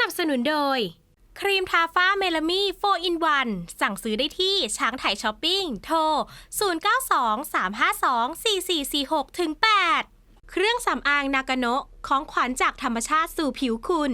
นับสนุนโดย ครีมทาฟ้าเมลามี่4 in 1 สั่งซื้อได้ที่ช้างไถช้อปปิ้ง โทร 0923524446ถึง8เครื่องสำอางนากาโนะของขวัญจากธรรมชาติสู่ผิวคุณ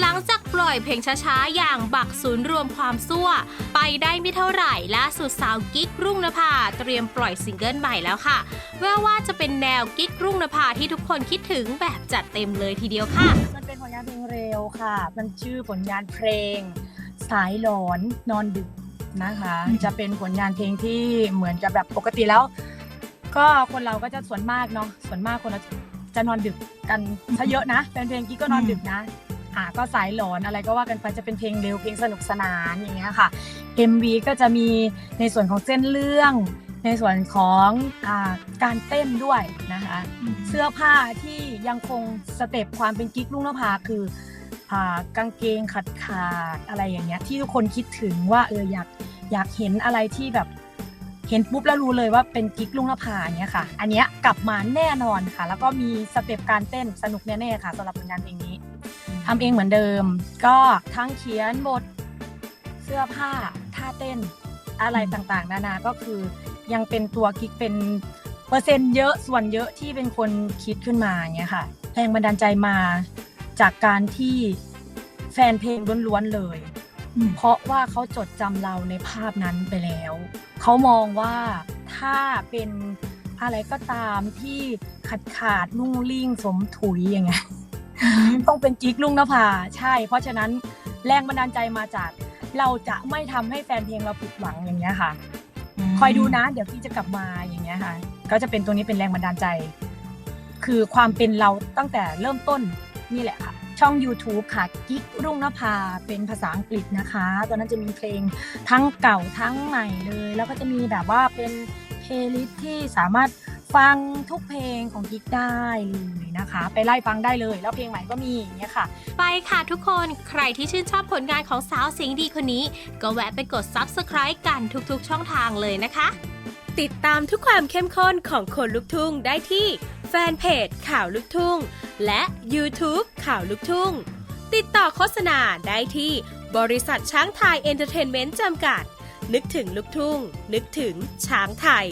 หลังจากปล่อยเพลงช้าๆ อย่างบักศูนย์รวมความซั่ว ไปได้ไม่เท่าไหร่ล่าสุดสาวกิ๊กรุ่งนภาเตรียมปล่อยซิงเกิลใหม่แล้วค่ะ แววว่าจะเป็นแนวกิ๊กรุ่งนภาที่ทุกคนคิดถึงแบบจัดเต็มเลยทีเดียวค่ะ มันเป็นผลงานเพลงเร็วค่ะ มันชื่อผลงานเพลง สายหลอนนอนดึกนะคะ จะเป็นผลงานเพลงที่เหมือนกับแบบปกติแล้ว ก็คนเราก็จะส่วนมากเนาะส่วนมากคนเราจะนอนดึกกันซะเยอะนะแฟนเพลงกี้ก็นอนดึกนะ อ่าก็สายหลอนอะไรก็ว่ากันไปจะเป็นเพลงเร็วเพลงสนุกสนานอย่างเงี้ยค่ะ MV ก็จะมีในส่วนของเส้นเรื่อง ในส่วนของอาการเต้นด้วยนะคะ เสื้อผ้าที่ยังคงสเต็ปความเป็นกิ๊กลุงนภาคืออ่ากางเกงขาดขาดๆอะไรอย่างเงี้ยที่ทุกคนคิดถึงว่าเอออยากอยากเห็นอะไรที่แบบเห็นปุ๊บแล้วรู้เลยว่าเป็นกิ๊กลุงนภาอย่างเงี้ยค่ะ อันเนี้ยกลับมาแน่นอนค่ะ แล้วก็มีสเต็ปการเต้นสนุกแน่ๆค่ะสำหรับผลงานเพลงนี้ ทำเองเหมือนเดิม ก็ทั้งเขียนบทเสื้อผ้าท่าเต้นอะไรต่างๆ นานาก็คือยังเป็นตัวกิ๊กเป็นเปอร์เซ็นต์เยอะส่วนเยอะที่เป็นคนคิดขึ้นมาอย่างเงี้ยค่ะแรงบันดาลใจมาจากการที่แฟนเพลงล้วนๆเลย เพราะว่าเขาจดจำเราในภาพนั้นไปแล้ว เขามองว่าถ้าเป็นอะไรก็ตามที่ขาดขาดๆนุ่งลิ่งสมถุยอย่างเงี้ย ต้องเป็นจิ๊กลุงนภาใช่ เพราะฉะนั้นแรงบันดาลใจมาจาก เราจะไม่ทำให้แฟนเพลงเราผิดหวังอย่างเงี้ยค่ะ คอยดูนะ เดี๋ยวพี่จะกลับมาอย่างเงี้ยค่ะ ก็จะเป็นตัวนี้เป็นแรงบันดาลใจ คือความเป็นเราตั้งแต่เริ่มต้นนี่แหละค่ะ ช่อง YouTube ค่ะกิ๊กรุ่งนภาเป็นภาษาอังกฤษนะคะ ตอนนั้นจะมีเพลงทั้งเก่าทั้งใหม่เลย แล้วก็จะมีแบบว่าเป็นเพลย์ลิสต์ที่สามารถ ฟังทุกเพลงของกิ๊กได้เลยนะคะ ไปไล่ฟังได้เลย แล้วเพลงใหม่ก็มีอย่างเงี้ยค่ะ ไปค่ะทุกคนใครที่ชื่นชอบผลงานของสาวเสียงดีคนนี้ ก็แวะไปกด Subscribe กันทุกๆ ช่องทางเลยนะคะ ติดตามทุกความเข้มข้นของคนลุกทุ่งได้ที่แฟนเพจข่าวลุกทุ่ง และ YouTube ข่าวลุกทุ่ง ติดต่อโฆษณาได้ที่บริษัทช้างไทยเอนเตอร์เทนเมนต์จำกัด นึกถึงลุกทุ่ง นึกถึงช้างไทย